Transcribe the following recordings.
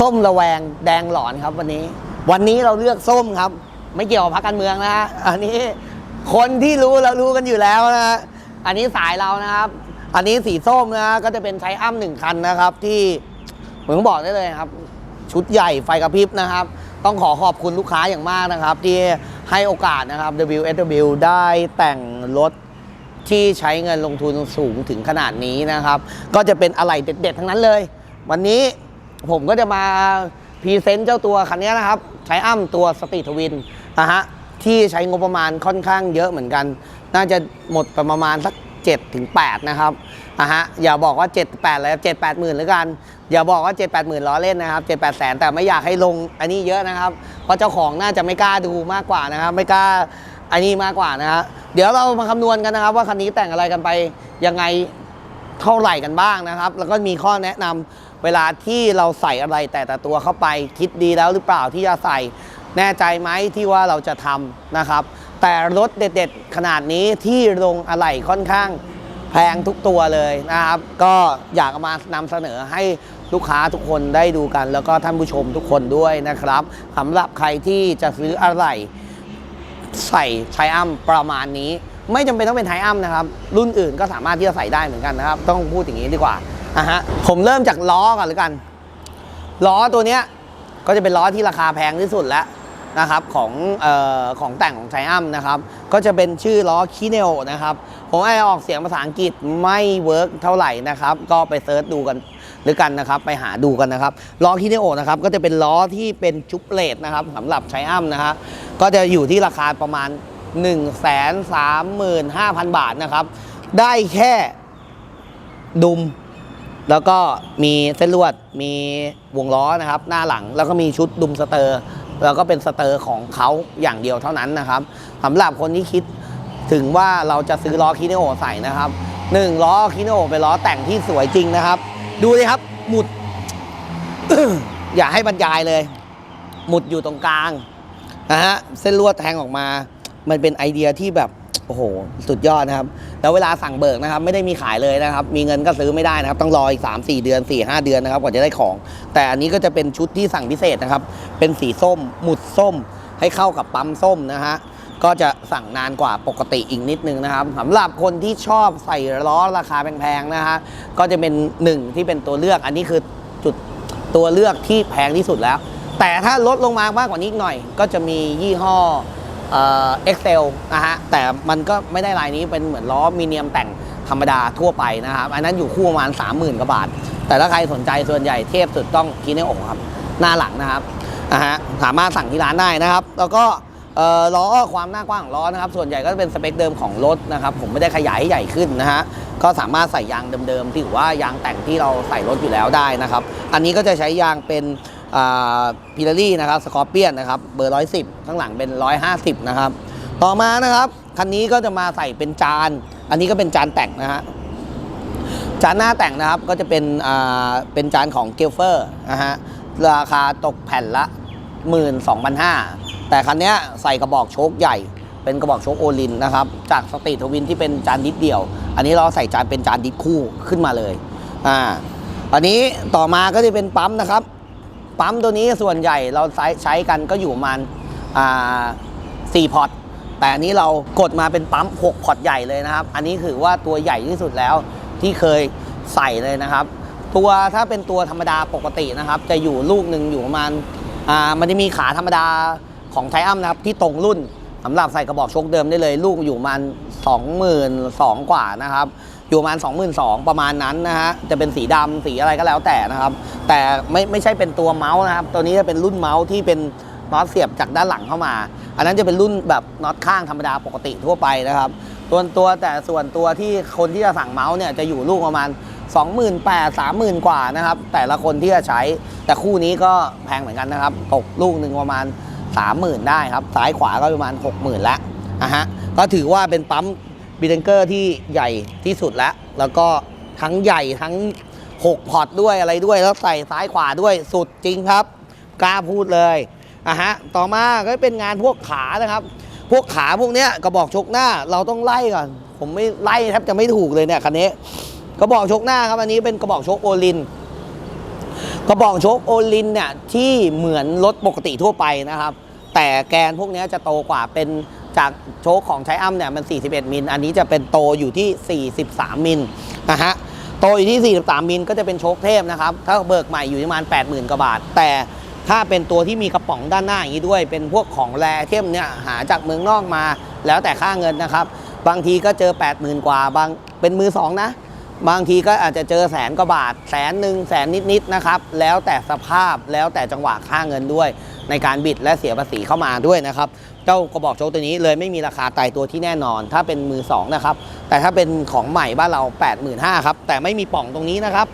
ส้มระแวงแดงหลอนครับวันนี้ วันนี้เราเลือกส้มครับ ไม่เกี่ยวกับพรรคการเมืองนะฮะอันนี้คนที่รู้เรารู้กันอยู่แล้วนะฮะอันนี้สายเรานะครับ อันนี้สีส้มนะก็จะเป็นใช้อ้ำหนึ่งคันนะครับ ที่ผมบอกได้เลยครับ ชุดใหญ่ไฟกระพริบนะครับ ต้องขอขอบคุณลูกค้าอย่างมากนะครับ ที่ให้โอกาสนะครับ WSW ได้แต่งรถที่ใช้เงินลงทุนสูงถึงขนาดนี้นะครับ ก็จะเป็นอะไรเด็ด ๆ ทั้งนั้นเลย วันนี้ ผมก็จะมาพรีเซนต์เจ้าตัวคันนี้นะครับ ใช้อ้ำตัวสตีทวินนะฮะที่ใช้งบประมาณค่อนข้างเยอะเหมือนกัน น่าจะหมดปประมาณสัก7ถึง8นะครับนะฮะอย่าบอกว่า 7 8เลย7 8หมื่นหรือกัน อย่าบอกว่า 7 8หมื่นล้อเล่นนะครับ7 8แสนแต่ไม่อยากให้ลงอันนี้เยอะนะครับ เพราะเจ้าของน่าจะไม่กล้าดูมากกว่านะครับ ไม่กล้าอันนี้มากกว่านะฮะเดี๋ยวเรามาคำนวณกันนะครับ ว่าคันนี้แต่งอะไรกันไปยังไง เท่าไหร่กันบ้างนะครับ แล้วก็มีข้อแนะนำเวลาที่เราใส่อะไรแต่ละตัวเข้าไป คิดดีแล้วหรือเปล่าที่จะใส่แน่ใจไหมที่ว่าเราจะทำนะครับ แต่รถเด็ด ๆ ขนาดนี้ที่ลงอะไหล่ค่อนข้างแพงทุกตัวเลยนะครับ ก็อยากมานำเสนอให้ลูกค้าทุกคนได้ดูกัน แล้วก็ท่านผู้ชมทุกคนด้วยนะครับสำหรับใครที่จะซื้ออะไหล่ใส่ไทอัมประมาณนี้ ไม่จำเป็นต้องเป็นไทอัมนะครับ รุ่นอื่นก็สามารถที่จะใส่ได้เหมือนกันนะครับ ต้องพูดอย่างนี้ดีกว่าอะฮะผมเริ่มจากล้อก่อนเลยกันล้อตัวเนี้ยก็จะเป็นล้อที่ราคาแพงที่สุดแล้วนะครับของเอ่อของแต่งของไทอัมนะครับก็จะเป็นชื่อล้อคิเนโอนะครับผมไอออกเสียงภาษาอังกฤษไม่เวิร์กเท่าไหร่นะครับก็ไปเซิร์ชดูกันหรือกันนะครับไปหาดูกันนะครับล้อคิเนโอนะครับก็จะเป็นล้อที่เป็นจุปเลตนะครับสำหรับไทอัมนะฮะก็จะอยู่ที่ราคาประมาณ 1 3 5 0 0 0 บาทนะครับ ได้แค่ดุม แล้วก็มีเส้นลวดมีวงล้อนะครับ หน้าหลังแล้วก็มีชุดดุมสเตอร์ แล้วก็เป็นสเตอร์ของเขาอย่างเดียวเท่านั้นนะครับสำหรับคนที่คิดถึงว่าเราจะซื้อล้อคิเนโอใส่นะครับหนึ่งล้อคิเนโอเป็นล้อแต่งที่สวยจริงนะครับ ดูเลยครับ หมุด อย่าให้บรรยายเลย หมุดอยู่ตรงกลางนะฮะเส้นลวดแทงออกมา มันเป็นไอเดียที่แบบโอ้โหสุดยอดนะครับ แล้วเวลาสั่งเบิกนะครับ ไม่ได้มีขายเลยนะครับ มีเงินก็ซื้อไม่ได้นะครับ ต้องรออีก 3 4 เดือน 4 5 เดือนนะครับกว่าจะได้ของ แต่อันนี้ก็จะเป็นชุดที่สั่งพิเศษนะครับ เป็นสีส้ม หมุดส้ม ให้เข้ากับปั๊มส้มนะฮะก็จะสั่งนานกว่าปกติอีกนิดนึงนะครับสำหรับคนที่ชอบใส่ล้อราคาแพงๆนะฮะก็จะเป็นหนึ่งที่เป็นตัวเลือกอันนี้คือจุดตัวเลือกที่แพงที่สุดแล้ว แต่ถ้าลดลงมามากกว่านี้อีกหน่อย ก็จะมียี่ห้อ เอ็กเซลนะฮะแต่มันก็ไม่ได้ลายนี้เป็นเหมือนล้อมีเนียมแต่งธรรมดาทั่วไปนะครับอันนั้นอยู่คู่ประมาณ 30,000กว่าบาท แต่ถ้าใครสนใจส่วนใหญ่เทพสุดต้องคีเนโอครับหน้าหลังนะครับนะฮะสามารถสั่งที่ร้านได้นะครับ แล้วก็เอ่อล้อความหน้ากว้างของล้อนะครับ ส่วนใหญ่ก็จะเป็นสเปคเดิมของรถนะครับ ผมไม่ได้ขยายให้ใหญ่ขึ้นนะฮะก็สามารถใส่ยางเดิมๆที่ถือว่ายางแต่งที่เราใส่รถอยู่แล้วได้นะครับ อันนี้ก็จะใช้ยางเป็น พิลารี่นะครับสกอร์เปียนนะครับเบอร์ 110 ข้างหลังเป็น 150 นะครับ ต่อมานะครับคันนี้ก็จะมาใส่เป็นจาน อันนี้ก็เป็นจานแต่งนะฮะจานหน้าแต่งนะครับก็จะเป็นเป็นจานของเกลเฟอร์นะฮะราคาตกแผ่นละ 12,500 แต่คันนี้ใส่กระบอกโชคใหญ่ เป็นกระบอกโชคโอลินนะครับจากสตรีทวินที่เป็นจานดิสเดียว อันนี้เราใส่จานเป็นจานดิสคู่ขึ้นมาเลยอ่าอันนี้ต่อมาก็จะเป็นปั๊มนะครับ ปั๊มตัวนี้ส่วนใหญ่เราใช้ใช้กันก็อยู่ประมาณอ่าสี่พอร์ตแต่อันนี้เรากดมาเป็นปั๊ม6พอร์ตใหญ่เลยนะครับ อันนี้ถือว่าตัวใหญ่ที่สุดแล้วที่เคยใส่เลยนะครับ ตัวถ้าเป็นตัวธรรมดาปกตินะครับ จะอยู่ลูกหนึ่งอยู่ประมาณอ่ามันจะมีขาธรรมดาของไทอัมนะครับที่ตรงรุ่น สำหรับใส่กระบอกชคเดิมได้เลย ลูกอยู่ประมาณ22,000กว่านะครับ อยู่ประมาณ22,000ประมาณนั้นนะฮะจะเป็นสีดำสีอะไรก็แล้วแต่นะครับ แต่ไม่ไม่ใช่เป็นตัวเมาส์นะครับ ตัวนี้จะเป็นรุ่นเมาส์ที่เป็นน็อตเสียบจากด้านหลังเข้ามา อันนั้นจะเป็นรุ่นแบบน็อตข้างธรรมดาปกติทั่วไปนะครับตัวตัวแต่ส่วนตัวที่คนที่จะสั่งเมาส์เนี่ยจะอยู่ลูกประมาณ 28,000 30,000 กว่านะครับ แต่ละคนที่จะใช้แต่คู่นี้ก็แพงเหมือนกันนะครับ ตกลูกหนึ่งประมาณ 30,000 ได้ครับ ซ้ายขวาก็ประมาณ 60,000แล้วนะฮะก็ถือว่าเป็นปั๊มบีเดนเกอร์ที่ใหญ่ที่สุดแล้ว แล้วก็ทั้งใหญ่ทั้ง 6 พอร์ตด้วยอะไรด้วย แล้วใส่ซ้ายขวาด้วยสุดจริงครับ กล้าพูดเลยอะฮะต่อมาก็เป็นงานพวกขานะครับ พวกขาพวกเนี้ยกระบอกชกหน้าเราต้องไล่ก่อน ผมไม่ไล่แทบจะไม่ถูกเลยเนี่ยคันนี้กระบอกชกหน้าครับอันนี้เป็นกระบอกชกโอลิน กระบอกโชคโอลินเนี่ยที่เหมือนรถปกติทั่วไปนะครับ แต่แกนพวกนี้จะโตกว่าเป็นจากโชคของใช้อ้ำเนี่ยมัน 41 มิล อันนี้จะเป็นโตอยู่ที่ 43 มิลนะฮะโตอยู่ที่ 43 มิลก็จะเป็นโชคเทพนะครับ ถ้าเบิกใหม่อยู่ประมาณ 80,000กว่าบาท แต่ถ้าเป็นตัวที่มีกระป๋องด้านหน้าอย่างนี้ด้วย เป็นพวกของแรเทมเนี่ยหาจากเมืองนอกมา แล้วแต่ค่าเงินนะครับ บางทีก็เจอ 80,000 กว่าบางเป็นมือสองนะ บางทีก็อาจจะเจอแสนกว่าบาทแสนหนึ่งแสนนิดๆนะครับ แล้วแต่สภาพแล้วแต่จังหวะค่าเงินด้วย ในการบิดและเสียภาษีเข้ามาด้วยนะครับ เจ้ากระบอกโชคตัวนี้เลยไม่มีราคาตายตัวที่แน่นอน ถ้าเป็นมือสองนะครับแต่ถ้าเป็นของใหม่บ้านเรา 85,000ครับแต่ไม่มีป่องตรงนี้นะครับ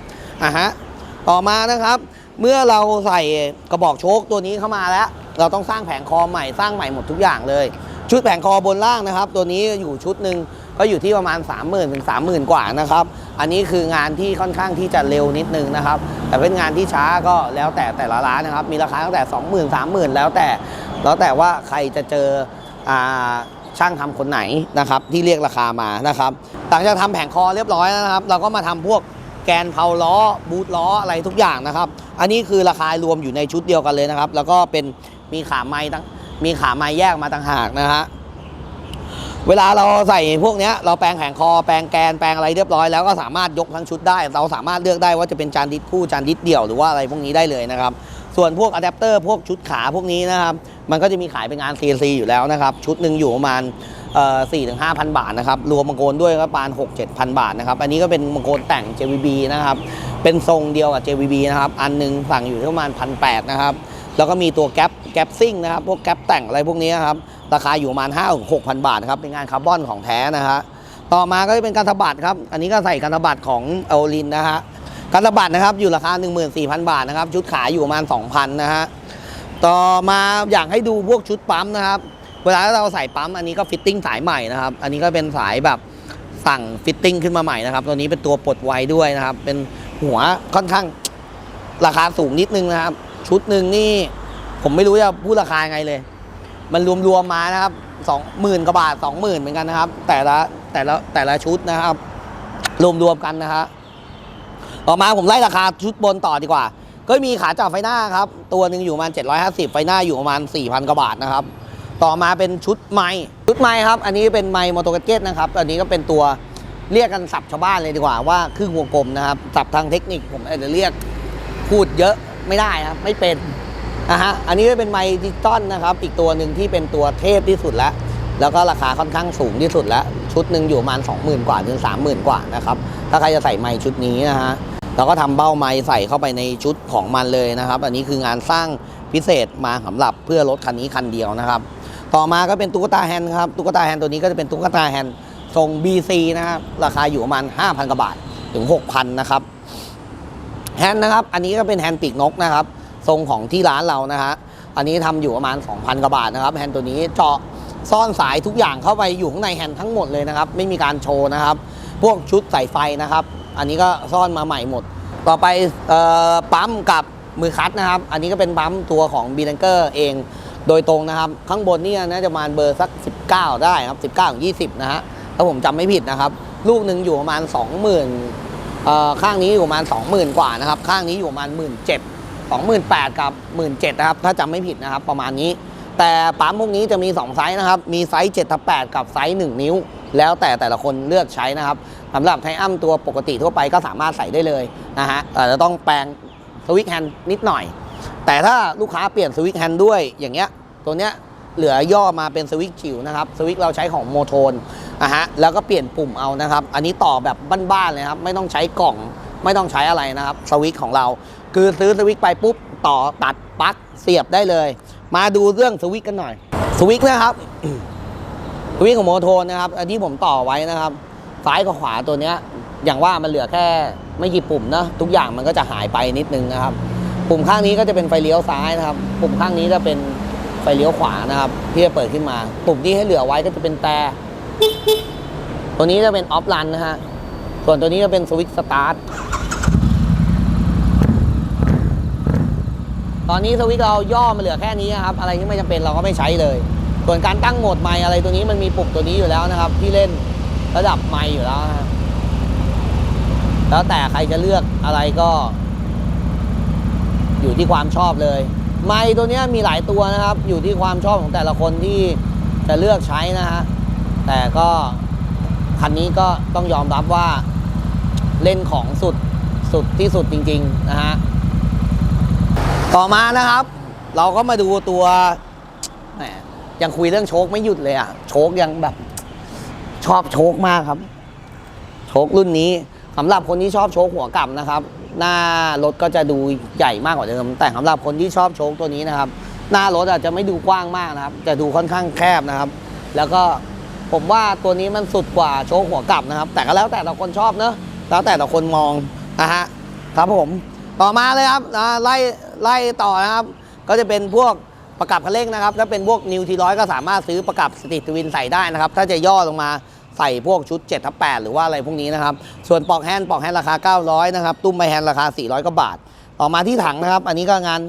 อะฮะต่อมานะครับ เมื่อเราใส่กระบอกโชคตัวนี้เข้ามาแล้ว เราต้องสร้างแผงคอใหม่สร้างใหม่หมดทุกอย่างเลย ชุดแผงคอบนล่างนะครับ ตัวนี้อยู่ชุดหนึ่งก็อยู่ที่ประมาณ 30,000ถึง30,000 กว่านะครับ อันนี้คืองานที่ค่อนข้างที่จะเร็วนิดนึงนะครับ แต่เป็นงานที่ช้าก็แล้วแต่แต่ละร้านนะครับ มีราคาตั้งแต่ 20,000 30,000แล้วแต่ แล้วแต่ว่าใครจะเจอช่างทำคนไหนนะครับที่เรียกราคามานะครับ หลังจากทำแผงคอเรียบร้อยแล้วนะครับ เราก็มาทำพวกแกนเพาล้อ บูทล้ออะไรทุกอย่างนะครับ อันนี้คือราคารวมอยู่ในชุดเดียวกันเลยนะครับ แล้วก็เป็นมีขาไม้ตั้งมีขาไม้แยกมาต่างหากนะฮะ เวลาเราใส่พวกเนี้ยเราแปลงแผงคอแปลงแกนแปลงอะไรเรียบร้อยแล้วก็สามารถยกทั้งชุดได้ เราสามารถเลือกได้ว่าจะเป็นจานดิสคู่จานดิสเดี่ยวหรือว่าอะไรพวกนี้ได้เลยนะครับส่วนพวกอะแดปเตอร์พวกชุดขาพวกนี้นะครับมันก็จะมีขายเป็นงาน CNC อยู่แล้วนะครับชุดหนึ่งอยู่ประมาณสี่ถึงห้าพันบาทนะครับรวมมังกรด้วยก็ประมาณหกเจ็ดพันบาทนะครับอันนี้ก็เป็นมังกรแต่ง JVB นะครับเป็นทรงเดียวกับ JVB นะครับอันหนึงสั่งอยู่ที่ประมาณพันแนะครับ แล้วก็มีตัวแก๊ปแก๊ปซิ่งนะครับ พวกแก๊ปแต่งอะไรพวกนี้ครับ ราคาอยู่ประมาณ5้าถึงหกพันบาทครับ เป็นงานคาร์บอนของแท้นะฮะ ต่อมาก็จะเป็นการทบัดครับ อันนี้ก็ใส่การทบัดของเอลลินนะฮะ การทบัดนะครับอยู่ราคา 14,000 บาทนะครับ ชุดขายอยู่ประมาณ 2,000นะฮะ ต่อมาอยากให้ดูพวกชุดปั๊มนะครับ เวลาเราใส่ปั๊มอันนี้ก็ฟิตติ้งสายใหม่นะครับ อันนี้ก็เป็นสายแบบสั่งฟิตติ้งขึ้นมาใหม่นะครับ ตัวนี้เป็นตัวปลดไวด้วยนะครับ เป็นหัวค่อนข้างราคาสูงนิดนึงนะครับ ชุดหนึ่งนี่ผมไม่รู้จะพูดราคายังไงเลย มันรวมๆมมานะครับสองหมื่นกว่าบาทสองหมื่นเหมือนกันนะครับ แต่ละแต่ละแต่ละชุดนะครับ รวมๆกันนะฮะต่อมาผมไล่ราคาชุดบนต่อดีกว่า ก็มีขาจับไฟหน้าครับ ตัวหนึ่งอยู่ประมาณ 750 ไฟหน้าอยู่ประมาณ 4,000 กว่าบาทนะครับ ต่อมาเป็นชุดไม้ชุดไม้ครับ อันนี้เป็นไม้มอโตเกตนะครับ อันนี้ก็เป็นตัวเรียกกันสับชาวบ้านเลยดีกว่าว่าครึ่งวงกลมนะครับสับทางเทคนิคผมอาจจะเรียกพูดเยอะ ไม่ได้ครับไม่เป็นนะฮะอันนี้ก็เป็นไม้ดิจิตอลนะครับอีกตัวหนึ่งที่เป็นตัวเทพที่สุดแล้ว แล้วก็ราคาค่อนข้างสูงที่สุดแล้ว ชุดหนึ่งอยู่ประมาณ 20,000 กว่าถึง 30,000 กว่านะครับถ้าใครจะใส่ไม้ชุดนี้นะฮะเราก็ทำเบ้าไม้ใส่เข้าไปในชุดของมันเลยนะครับ อันนี้คืองานสร้างพิเศษมาสำหรับเพื่อรถคันนี้คันเดียวนะครับ ต่อมาก็เป็นตุ๊กตาแฮนด์ครับตุ๊กตาแฮนด์ตัวนี้ก็จะเป็นตุ๊กตาแฮนด์ทรง BC นะครับราคาอยู่ประมาณ 5,000กว่าบาทถึง 6,000นะครับ แฮนด์นะครับ อันนี้ก็เป็นแฮนด์ปีกนกนะครับ ทรงของที่ร้านเรานะฮะ อันนี้ทำอยู่ประมาณ 2,000กว่าบาทนะครับ แฮนด์ตัวนี้เจาะซ่อนสายทุกอย่างเข้าไปอยู่ข้างในแฮนด์ทั้งหมดเลยนะครับ ไม่มีการโชว์นะครับ พวกชุดสายไฟนะครับ อันนี้ก็ซ่อนมาใหม่หมด ต่อไปออปั๊มกับมือคัดนะครับ อันนี้ก็เป็นปั๊มตัวของบี a งเกอร์เองโดยตรงนะครับ ข้างบนนี่น่าจะประมาณเบอร์สัก 19 ได้ครับ 19ถึง20 นะฮะถ้าผมจำไม่ผิดนะครับ ลูกหนึ่งอยู่ประมาณ 2 0 0 0 0 ข้างนี้อยู่ประมาณ 20,000 กว่านะครับ ข้างนี้อยู่ประมาณ 17,000 28,000 กับ 17,000 นะครับ ถ้าจำไม่ผิดนะครับ ประมาณนี้ แต่ปั๊มพวกนี้จะมี 2 ไซส์นะครับ มีไซส์7ทับ8กับไซส์ 1 นิ้ว แล้วแต่แต่ละคนเลือกใช้นะครับสำหรับไทอัมตัวปกติทั่วไปก็สามารถใส่ได้เลยนะฮะแต่จะต้องแปลงสวิตช์แฮนด์นิดหน่อย แต่ถ้าลูกค้าเปลี่ยนสวิตช์แฮนด์ด้วยอย่างเงี้ยตัวเนี้ยเหลือย่อมาเป็นสวิตช์จิ๋วนะครับสวิตช์เราใช้ของโมโทน นะฮะแล้วก็เปลี่ยนปุ่มเอานะครับ อันนี้ต่อแบบบ้านๆเลยครับ ไม่ต้องใช้กล่อง ไม่ต้องใช้อะไรนะครับสวิตช์ของเรา คือซื้อสวิตช์ไปปุ๊บต่อตัดปลั๊กเสียบได้เลย มาดูเรื่องสวิตช์กันหน่อยสวิตช์นะครับสวิตช์ของโมโทนนะครับ อันที่ผมต่อไว้นะครับ ซ้ายกับขวาตัวเนี้ย อย่างว่ามันเหลือแค่ไม่กี่ปุ่มนะทุกอย่างมันก็จะหายไปนิดนึงนะครับ ปุ่มข้างนี้ก็จะเป็นไฟเลี้ยวซ้ายนะครับ ปุ่มข้างนี้จะเป็นไฟเลี้ยวขวานะครับที่จะเปิดขึ้นมา ปุ่มที่ให้เหลือไว้ก็จะเป็นแต่ ตัวนี้จะเป็นออฟรันนะฮะ ส่วนตัวนี้จะเป็นสวิตช์สตาร์ท ตอนนี้สวิตช์เราย่อมาเหลือแค่นี้นครับ อะไรที่ไม่จำเป็นเราก็ไม่ใช้เลย ส่วนการตั้งโหมดไมค์อะไรตัวนี้มันมีปุ่มตัวนี้อยู่แล้วนะครับ ที่เล่นระดับไมค์อยู่แล้วนะฮะแล้วแต่ใครจะเลือกอะไรก็ อยู่ที่ความชอบเลย ไม้ตัวนี้มีหลายตัวนะครับ อยู่ที่ความชอบของแต่ละคนที่จะเลือกใช้นะฮะ แต่ก็คันนี้ก็ต้องยอมรับว่าเล่นของสุดสุดที่สุดจริงๆนะฮะ ต่อมานะครับ เราก็มาดูตัวแหมยังคุยเรื่องโชคไม่หยุดเลยอะโชคยังแบบชอบโชคมากครับ โชครุ่นนี้สำหรับคนที่ชอบโชคหัวกลับนะครับ หน้ารถก็จะดูใหญ่มากกว่าเดิม แต่สำหรับคนที่ชอบโชคตัวนี้นะครับ หน้ารถอาจจะไม่ดูกว้างมากนะครับ จะดูค่อนข้างแคบนะครับ แล้วก็ ผมว่าตัวนี้มันสุดกว่าโชคหัวกลับนะครับ แต่ก็แล้วแต่ละคนชอบเนอะแล้วแต่ละคนมองนะฮะครับผมต่อมาเลยครับนะไล่ไล่ต่อนะครับ ก็จะเป็นพวกประกับคันเร่งนะครับ ถ้าเป็นพวกนิวทีร้อยก็สามารถซื้อประกับสติทวินใส่ได้นะครับ ถ้าจะย่อลงมาใส่พวกชุด7ทับ8หรือว่าอะไรพวกนี้นะครับ ส่วนปลอกแฮนด์ปลอกแฮนด์ราคา 900 นะครับ ตุ้มใบแฮนด์ราคา 400กว่าบาท ต่อมาที่ถังนะครับ อันนี้ก็งาน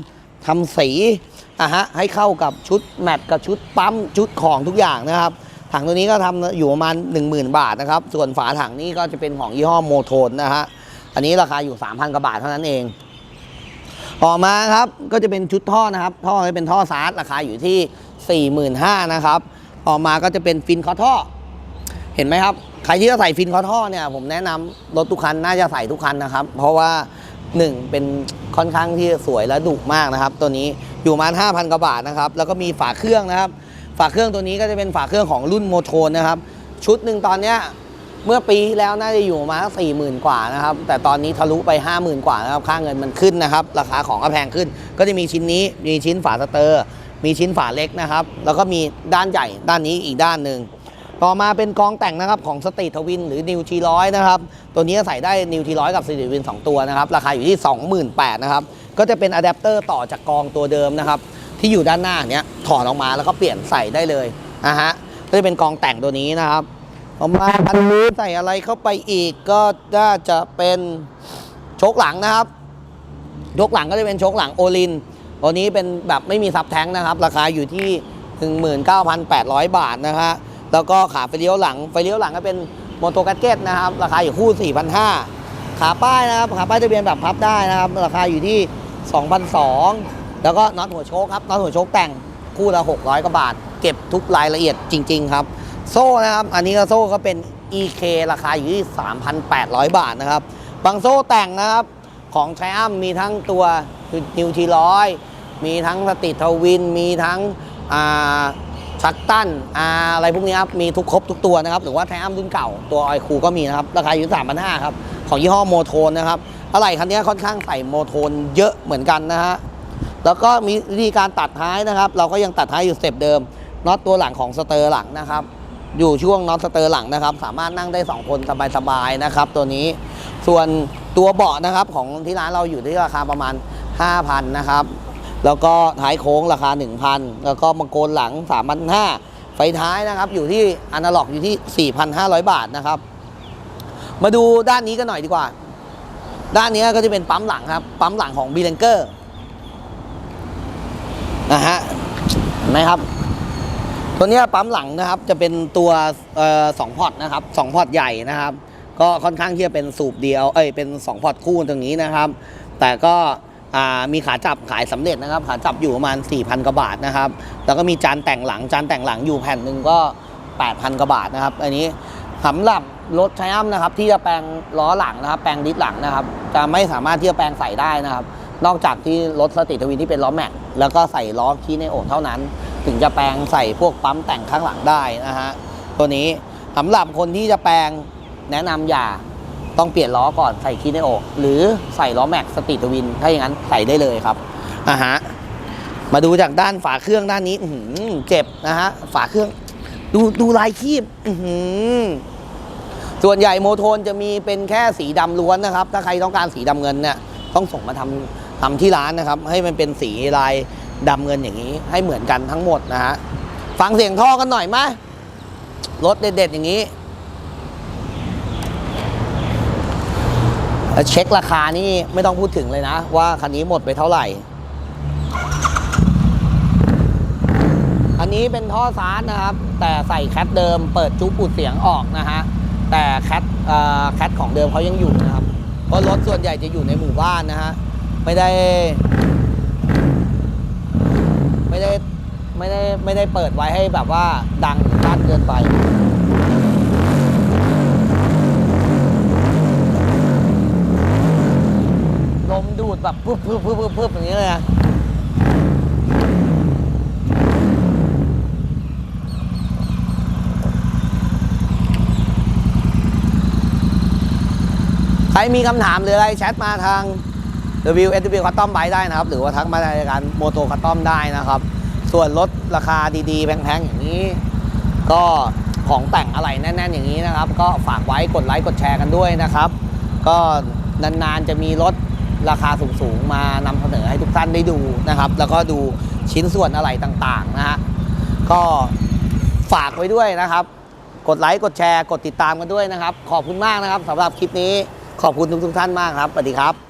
ทำสีอะฮะให้เข้ากับชุดแมทกับชุดปั๊มชุดของทุกอย่างนะครับ ถังตัวนี้ก็ทำอยู่ประมาณ 10,000 บาทนะครับ ส่วนฝาถังนี่ก็จะเป็นของยี่ห้อโมโทนนะฮะ อันนี้ราคาอยู่ 3,000 กว่าบาทเท่านั้นเอง ต่อมาครับก็จะเป็นชุดท่อนะครับ ท่อจะเป็นท่อซาร์ดราคาอยู่ที่ 45,000นะครับ ต่อมาก็จะเป็นฟินคอท่อ เห็นไหมครับ ใครที่จะใส่ฟินคอท่อเนี่ยผมแนะนำรถทุกคันน่าจะใส่ทุกคันนะครับ เพราะว่า 1 เป็นค่อนข้างที่สวยและดุมากนะครับ ตัวนี้อยู่มา5,000 กว่าบาทนะครับ แล้วก็มีฝาเครื่องนะครับ ฝาเครื่องตัวนี้ก็จะเป็นฝาเครื่องของรุ่นโมโทนนะครับ ชุดหนึ่งตอนเนี้ยเมื่อปีที่แล้วน่าจะอยู่มาสี่หมื่นกว่านะครับ แต่ตอนนี้ทะลุไป 5 0,000 กว่านะครับ ค่าเงินมันขึ้นนะครับ ราคาของก็แพงขึ้น ก็จะมีชิ้นนี้ มีชิ้นฝาสเตอร์ มีชิ้นฝาเล็กนะครับ แล้วก็มีด้านใหญ่ด้านนี้อีกด้านหนึ่ง ต่อมาเป็นกองแต่งนะครับของสตรีทวินหรือนิวทีร้อยนะครับ ตัวนี้ใส่ได้นิวทีร้อยกับสตรีททวิน2ตัวนะครับ ราคาอยู่ที่ 28,000นะครับ ก็จะเป็นอะแดปเตอร์ต่อจากกองตัวเดิมนะครับ ที่อยู่ด้านหน้าเนี้ยถอดออกมาแล้วก็เปลี่ยนใส่ได้เลยนะฮะก็จะเป็นกองแต่งตัวนี้นะครับต่อมาอันนี้ใส่อะไรเข้าไปอีกก็น่าจะเป็นโชคหลังนะครับโชคหลังก็จะเป็นโชคหลังโอลินตัวนี้เป็นแบบไม่มีซับแท้งนะครับ ราคาอยู่ที่ 19,800 บาทนะฮะแล้วก็ขาไฟเลี้ยวหลังไฟเลี้ยวหลังก็เป็นโมโตกัตเก็ตนะครับ ราคาอยู่คู่ 4,500ขาป้ายนะครับ ขาป้ายทะเบียนแบบพับได้นะครับ ราคาอยู่ที่ 2,200 แล้วก็น็อตหัวโชคครับน็อตหัวโชคแต่งคู่ละ600กว่าบาท เก็บทุกรายละเอียดจริง ๆ ครับ โซ่นะครับ อันนี้ก็โซ่ก็เป็น EK ราคาอยู่ที่ 3,800 บาทนะครับ บางโซ่แต่งนะครับของไทอัมมีทั้งตัวนิวทีร้อยมีทั้งสติทวิน มีทั้งชักตันออะไรพวกนี้ครับ มีทุกครบทุกตัวนะครับ หรือว่าไทอัมรุ่นเก่าตัวไอคูก็มีนะครับ ราคาอยู่สามพันห้าครับ ของยี่ห้อโมโทนนะครับ อะไรคันนี้ค่อนข้างใส่โมโทนเยอะเหมือนกันนะฮะ แล้วก็มีวิธีการตัดท้ายนะครับ เราก็ยังตัดท้ายอยู่สเต็ปเดิมน็อตตัวหลังของสเตอร์หลังนะครับ อยู่ช่วงน็อตสเตอร์หลังนะครับ สามารถนั่งได้ 2 คนสบายๆนะครับ ตัวนี้ส่วนตัวเบาะนะครับของที่ร้านเราอยู่ที่ราคาประมาณ 5,000นะครับแล้วก็ท้ายโค้งราคา 1,000 แล้วก็มังโกนหลัง 3,500 ไฟท้ายนะครับ อยู่ที่อนาล็อกอยู่ที่ 4,500 บาทนะครับ มาดูด้านนี้กันหน่อยดีกว่า ด้านนี้ก็จะเป็นปั๊มหลังครับ ปั๊มหลังของบีเลนเกอร์ นะฮะเห็นไหมครับ ตัวนี้ปั๊มหลังนะครับจะเป็นตัวออสองพอร์ตนะครับสองพอร์ตใหญ่นะครับ ก็ค่อนข้างที่จะเป็นสูบเดียวเอ้ยเป็นสองพอร์ตคู่ตรงนี้นะครับ แต่ก็มีขาจับขายสำเร็จนะครับ ขาจับอยู่ประมาณ 4,000กว่าบาทนะครับ แล้วก็มีจานแต่งหลังจานแต่งหลังอยู่แผ่นหนึ่งก็ 8,000กว่าบาทนะครับ อันนี้สำหรับรถไชอัมนะครับ ที่จะแปลงล้อหลังนะครับ แปลงดิสหลังนะครับ จะไม่สามารถที่จะแปลงใส่ได้นะครับ นอกจากที่รถสติทวินที่เป็นล้อแม็ก แล้วก็ใส่ล้อคีในโอเท่านั้น ถึงจะแปลงใส่พวกปั๊มแต่งข้างหลังได้นะฮะตัวนี้สำหรับคนที่จะแปลงแนะนำอย่าต้องเปลี่ยนล้อก่อนใส่คีในโอหรือใส่ล้อแม็กสติทวิน ถ้าอย่างนั้นใส่ได้เลยครับอะฮะมาดูจากด้านฝาเครื่องด้านนี้อืเจ็บนะฮะฝาเครื่อง ดูดูลายคีบส่วนใหญ่โมโทนจะมีเป็นแค่สีดำล้วนนะครับ ถ้าใครต้องการสีดำเงินเนี่ยต้องส่งมาทำ ทำที่ร้านนะครับ ให้มันเป็นสีลายดำเงินอย่างนี้ ให้เหมือนกันทั้งหมดนะฮะฟังเสียงท่อกันหน่อยไหมรถเด็ดๆอย่างนี้เช็คราคานี่ไม่ต้องพูดถึงเลยนะ ว่าคันนี้หมดไปเท่าไหร่ อันนี้เป็นท่อซาร์ดนะครับ แต่ใส่แคทเดิม เปิดจุ๊บอุดเสียงออกนะฮะ แต่แคทแคทของเดิมเขายังอยู่นะครับ เพราะรถส่วนใหญ่จะอยู่ในหมู่บ้านนะฮะ ไม่ได้ ไม่ได้ไม่ได้ไม่ได้เปิดไว้ให้แบบว่าดังลั่นเกินไปลมดูดแบบปึ๊บปึ๊บปึ๊บปึ๊บปึ๊บอย่างนี้เลยนะใครมีคำถามหรืออะไรแชทมาทาง W S W คัตตอมไบได้นะครับ หรือว่าทักมาในรายการโมโตคัตตอมได้นะครับ ส่วนรถราคาดีๆ แพงๆ อย่างนี้ ก็ของแต่งอะไรแน่นๆ อย่างนี้นะครับ ก็ฝากไว้กดไลค์กดแชร์กันด้วยนะครับ ก็นานๆจะมีรถราคาสูงๆ มานำเสนอให้ทุกท่านได้ดูนะครับ แล้วก็ดูชิ้นส่วนอะไรต่างๆนะฮะก็ฝากไว้ด้วยนะครับ กดไลค์กดแชร์ กดติดตามกันด้วยนะครับ ขอบคุณมากนะครับสำหรับคลิปนี้ขอบคุณทุกๆท่านมากครับสวัสดีครับ